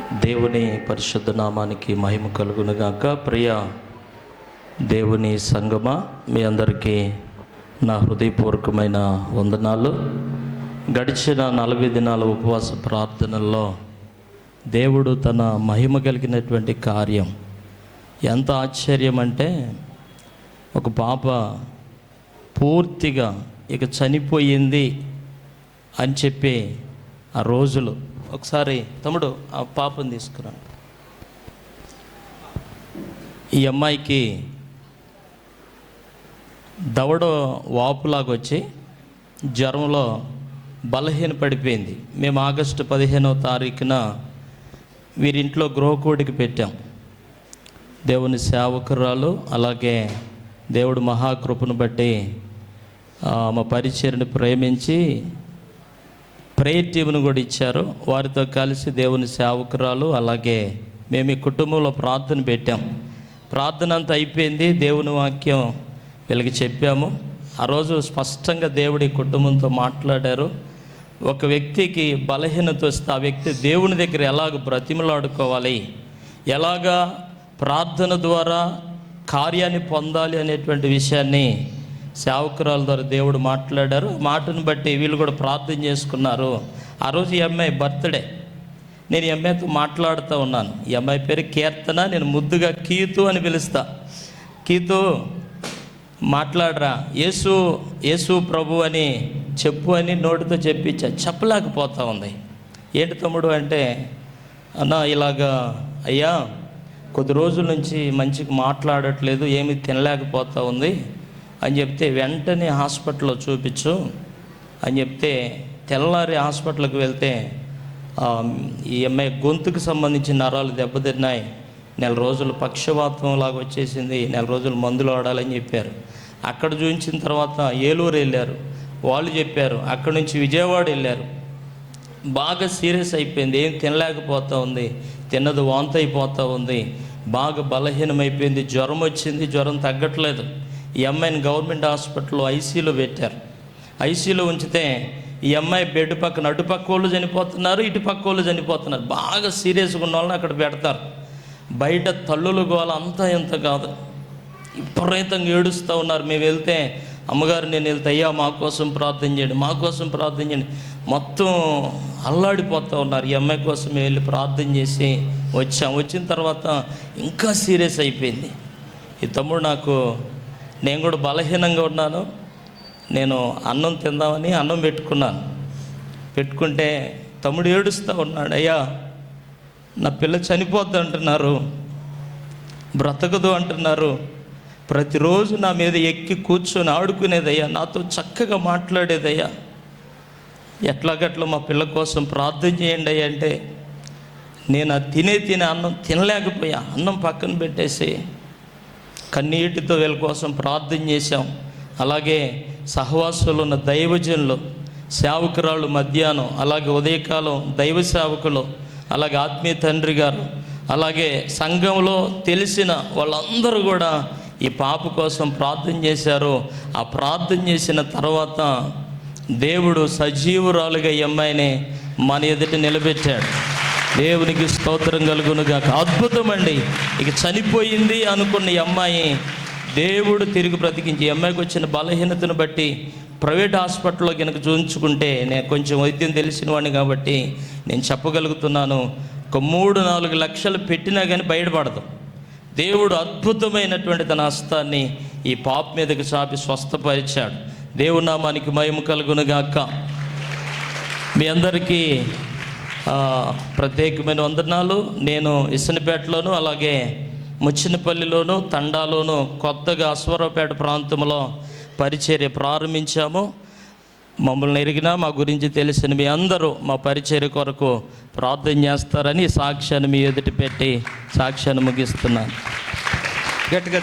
దేవుని పరిశుద్ధ నామానికి మహిమ కలుగునుగాక. ప్రియ దేవుని సంగమ మీ అందరికీ నా హృదయపూర్వకమైన వందనాలు. గడిచిన నలభై దినాల ఉపవాస ప్రార్థనల్లో దేవుడు తన మహిమ కలిగినటువంటి కార్యం ఎంత ఆశ్చర్యం అంటే ఒక పాప పూర్తిగా ఇక చనిపోయింది అని చెప్పి ఆ రోజులు ఒకసారి తమ్ముడు ఆ పాపను తీసుకురా. ఈ అమ్మాయికి దవడ వాపులాగా వచ్చి జ్వరంలో బలహీన పడిపోయింది. మేము ఆగస్టు పదిహేనవ తారీఖున వీరింట్లో గృహకోడికి పెట్టాం. దేవుని సేవకురాలు అలాగే దేవుడు మహాకృపను బట్టి మా పరిచయని ప్రేమించి ప్రేయర్ టీంను కూడా ఇచ్చారు. వారితో కలిసి దేవుని సేవకురాలు అలాగే మేము ఈ కుటుంబంలో ప్రార్థన పెట్టాం. ప్రార్థన అంతా అయిపోయింది. దేవుని వాక్యం వీళ్ళకి చెప్పాము. ఆ రోజు స్పష్టంగా దేవుడి కుటుంబంతో మాట్లాడారు. ఒక వ్యక్తికి బలహీనత వస్తే ఆ వ్యక్తి దేవుని దగ్గర ఎలాగ బ్రతిమలాడుకోవాలి? ఎలాగా ప్రార్థన ద్వారా కార్యాన్ని పొందాలి అనేటువంటి విషయాన్ని సేవకురాల ద్వారా దేవుడు మాట్లాడారు. మాటను బట్టి వీళ్ళు కూడా ప్రార్థన చేసుకున్నారు. ఆ రోజు ఈ అమ్మాయి బర్త్డే. నేను ఈ అమ్మాయితో మాట్లాడుతూ ఉన్నాను. ఈ అమ్మాయి పేరు కీర్తన. నేను ముద్దుగా కీతు అని పిలుస్తా. కీతు మాట్లాడరా. యేసు యేసు ప్రభు అని చెప్పు అని నోటితో చెప్పించా. చెప్పలేకపోతా ఉంది. ఏంటి తమ్ముడు అంటే అన్న ఇలాగా అయ్యా కొద్ది రోజుల నుంచి మంచిగా మాట్లాడట్లేదు ఏమీ తినలేకపోతా ఉంది. అని చెప్తే వెంటనే హాస్పిటల్లో చూపించు. అని చెప్తే తెల్లారి హాస్పిటల్కి వెళ్తే ఈ అమ్మాయి గొంతుకు సంబంధించిన నరాలు దెబ్బతిన్నాయి. నెల రోజులు పక్షవాతం లాగా వచ్చేసింది. నెల రోజులు మందులు వాడాలని చెప్పారు. అక్కడ చూపించిన తర్వాత ఏలూరు వెళ్ళారు. వాళ్ళు చెప్పారు అక్కడ నుంచి విజయవాడ వెళ్ళారు. బాగా సీరియస్ అయిపోయింది. ఏం తినలేకపోతూ ఉంది. తిన్నది వాంత అయిపోతూ ఉంది. బాగా బలహీనమైపోయింది. జ్వరం వచ్చింది. జ్వరం తగ్గట్లేదు. ఈ అమ్మాయిని గవర్నమెంట్ హాస్పిటల్లో ఐసీలో పెట్టారు. ఐసీలో ఉంచితే ఈ అమ్మాయి బెడ్ పక్కన అటుపక్క వాళ్ళు చనిపోతున్నారు ఇటు పక్క వాళ్ళు చనిపోతున్నారు. బాగా సీరియస్గా ఉన్న వాళ్ళని అక్కడ పెడతారు. బయట తల్లులు గోల అంతా ఎంత కాదు. విపరీతంగా ఏడుస్తూ ఉన్నారు. మేము వెళ్తే అమ్మగారు నేను వెళ్తే అయ్యా మా కోసం ప్రార్థన చేయండి మా కోసం ప్రార్థన చేయండి. మొత్తం అల్లాడిపోతూ ఉన్నారు. ఈ అమ్మాయి కోసం మేము వెళ్ళి ప్రార్థన చేసి వచ్చాం. వచ్చిన తర్వాత ఇంకా సీరియస్ అయిపోయింది. ఈ తమ్ముడు నాకు నేను కూడా బలహీనంగా ఉన్నాను. నేను అన్నం తిందామని అన్నం పెట్టుకున్నాను. పెట్టుకుంటే తమ్ముడు ఏడుస్తూ ఉన్నాడు అయ్యా నా పిల్ల చనిపోద్ది అంటున్నారు. బ్రతకదు అంటున్నారు. ప్రతిరోజు నా మీద ఎక్కి కూర్చొని ఆడుకునేదయ్యా నాతో చక్కగా మాట్లాడేదయ్యా. ఎట్లాగట్లా మా పిల్ల కోసం ప్రార్థన చేయండి అయ్యా అంటే నేను ఆ తినే తినే అన్నం తినలేకపోయా. అన్నం పక్కన పెట్టేసి కన్నీటితో వీళ్ళ కోసం ప్రార్థన చేశాం. అలాగే సహవాసులు ఉన్న దైవజనులు సేవకురాళ్ళు మధ్యాహ్నం అలాగే ఉదయకాలం దైవ సేవకులు అలాగే ఆత్మీయ తండ్రి గారు అలాగే సంఘంలో తెలిసిన వాళ్ళందరూ కూడా ఈ పాప కోసం ప్రార్థన చేశారు. ఆ ప్రార్థన చేసిన తర్వాత దేవుడు సజీవురాలుగా ఈ అమ్మాయిని మన ఎదుట నిలబెట్టాడు. దేవునికి స్తోత్రం కలుగునుగా అద్భుతం అండి ఇక చనిపోయింది అనుకున్న ఈ అమ్మాయి దేవుడు తిరిగి బ్రతికించి ఈ అమ్మాయికి వచ్చిన బలహీనతను బట్టి ప్రైవేట్ హాస్పిటల్లో కనుక చూపించుకుంటే నేను కొంచెం వైద్యం తెలిసిన వాడిని కాబట్టి నేను చెప్పగలుగుతున్నాను. ఒక మూడు నాలుగు లక్షలు పెట్టినా కానీ బయటపడదు. దేవుడు అద్భుతమైనటువంటి తన హస్తాన్ని ఈ పాప మీదకి చాపి స్వస్థపరిచాడు. దేవునామానికి నామానికి కలుగునుగాక. మీ అందరికీ ప్రత్యేకమైన వందనాలు. నేను ఇసనపేటలోను అలాగే ముచ్చినపల్లిలోను తండాలోను కొత్తగా అశ్వరావుపేట ప్రాంతంలో పరిచర్య ప్రారంభించాము. మమ్మల్ని ఎరిగినా మా గురించి తెలిసిన మీ అందరూ మా పరిచర్య కొరకు ప్రార్థన చేస్తారని సాక్ష్యాన్ని మీ ఎదుటి పెట్టి సాక్ష్యాన్ని ముగిస్తున్నాను. గట్టిగా